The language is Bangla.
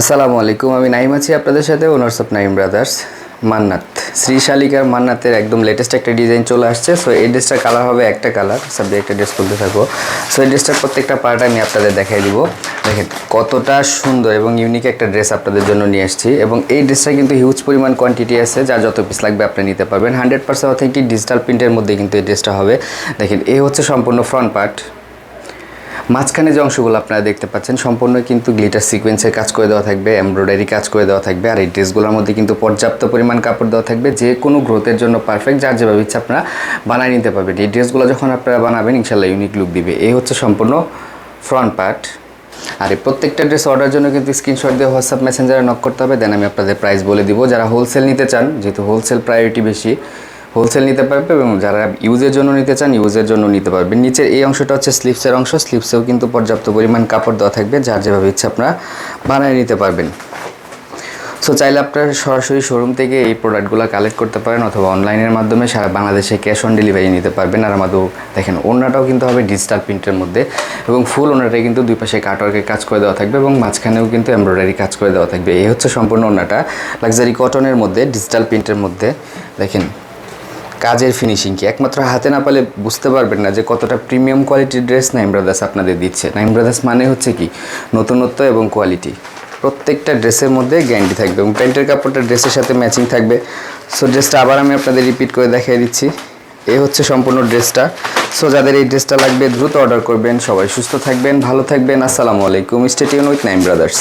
আসসালামু আলাইকুম, আমি নাইম আছি আপনাদের সাথে owners of Naim brothers Mannat. Shri শালিকার মান্নাতের একদম লেটেস্ট একটা ডিজাইন চলে আসছে সো এই ড্রেসটার কালার হবে একটা কালার সাবজেক্ট একটা ড্রেস খুলতে থাকব। সো এই ড্রেসটার প্রত্যেকটা পার্ট আমি আপনাদের দেখাই দিব। দেখেন কতটা সুন্দর এবং ইউনিক একটা ড্রেস আপনাদের জন্য নিয়ে আসছি, এবং এই ড্রেসটা কিন্তু হিউজ পরিমাণ কোয়ান্টিটি আছে, যার যত পিস লাগবে আপনি নিতে পারবেন। হান্ড্রেড পার্সেন্ট অথেন্টিক ডিজিটাল প্রিন্টের মধ্যে কিন্তু এই ড্রেসটা হবে। দেখেন এই হচ্ছে সম্পূর্ণ ফ্রন্ট পার্ট মাঝখানে যে অংশগুলো আপনারা দেখতে পাচ্ছেন, সম্পূর্ণ কিন্তু গ্লিটার সিকোয়েন্সের কাজ করে দেওয়া থাকবে এমব্রয়ডারি কাজ করে দেওয়া থাকবে, আর এই ড্রেসগুলোর মধ্যে কিন্তু পর্যাপ্ত পরিমাণ কাপড় দেওয়া থাকবে, যে কোনো গ্রোথের জন্য পারফেক্ট যার যেভাবে ইচ্ছা আপনারা বানিয়ে নিতে পারবেন। এই ড্রেসগুলো যখন আপনারা বানাবেন, ইনশাল্লাহ ইউনিক লুক দিবে। এই হচ্ছে সম্পূর্ণ ফ্রন্ট পার্ট আর এই প্রত্যেকটা ড্রেস অর্ডার জন্য কিন্তু স্ক্রিনশট দিয়ে হোয়াটসঅ্যাপ মেসেঞ্জারে নক করতে হবে দেন আমি আপনাদের প্রাইস বলে দিব। যারা হোলসেল নিতে চান, যেহেতু হোলসেল প্রায়োরিটি বেশি হোলসেল নিতে পারবে এবং যারা ইউজের জন্য নিতে চান ইউজের জন্য নিতে পারবেন নিচের এই অংশটা হচ্ছে স্লিপসের অংশ। স্লিপসেও কিন্তু পর্যাপ্ত পরিমাণ কাপড় দেওয়া থাকবে, যার যেভাবে ইচ্ছা আপনারা বানিয়ে নিতে পারবেন। সো চাইলে আপনারা সরাসরি শোরুম থেকে এই প্রোডাক্টগুলো কালেক্ট করতে পারেন অথবা অনলাইনের মাধ্যমে সারা বাংলাদেশে ক্যাশ অন ডেলিভারি নিতে পারবেন। আর আমাদের দেখেন ওনাটাও কিন্তু হবে ডিজিটাল প্রিন্টের মধ্যে এবং ফুল ওনাটাই কিন্তু দুই পাশে কাটওয়ার্কের কাজ করে দেওয়া থাকবে এবং মাঝখানেও কিন্তু এমব্রয়ডারি কাজ করে দেওয়া থাকবে। এই হচ্ছে সম্পূর্ণ ওনাটা লাক্সারি কটনের মধ্যে ডিজিটাল প্রিন্টের মধ্যে, দেখেন। কাজের ফিনিশিং কি? একমাত্র হাতে না পালে বুঝতে পারবেন না যে কতটা প্রিমিয়াম কোয়ালিটির ড্রেস নাইম ব্রাদার্স আপনাদের দিচ্ছে। নাইম ব্রাদার্স মানে হচ্ছে কি? নতুনত্ব এবং কোয়ালিটি প্রত্যেকটা ড্রেসের মধ্যে গ্যারান্টি থাকবে এবং প্যান্টের কাপড়টা ড্রেসের সাথে ম্যাচিং থাকবে। সো ড্রেসটা আবার আমি আপনাদের রিপিট করে দেখিয়ে দিচ্ছি। এই হচ্ছে সম্পূর্ণ ড্রেসটা সো যাদের এই ড্রেসটা লাগবে, দ্রুত অর্ডার করবেন। সবাই সুস্থ থাকবেন, ভালো থাকবেন। আসসালামু আলাইকুম। Stay tuned with Naim brothers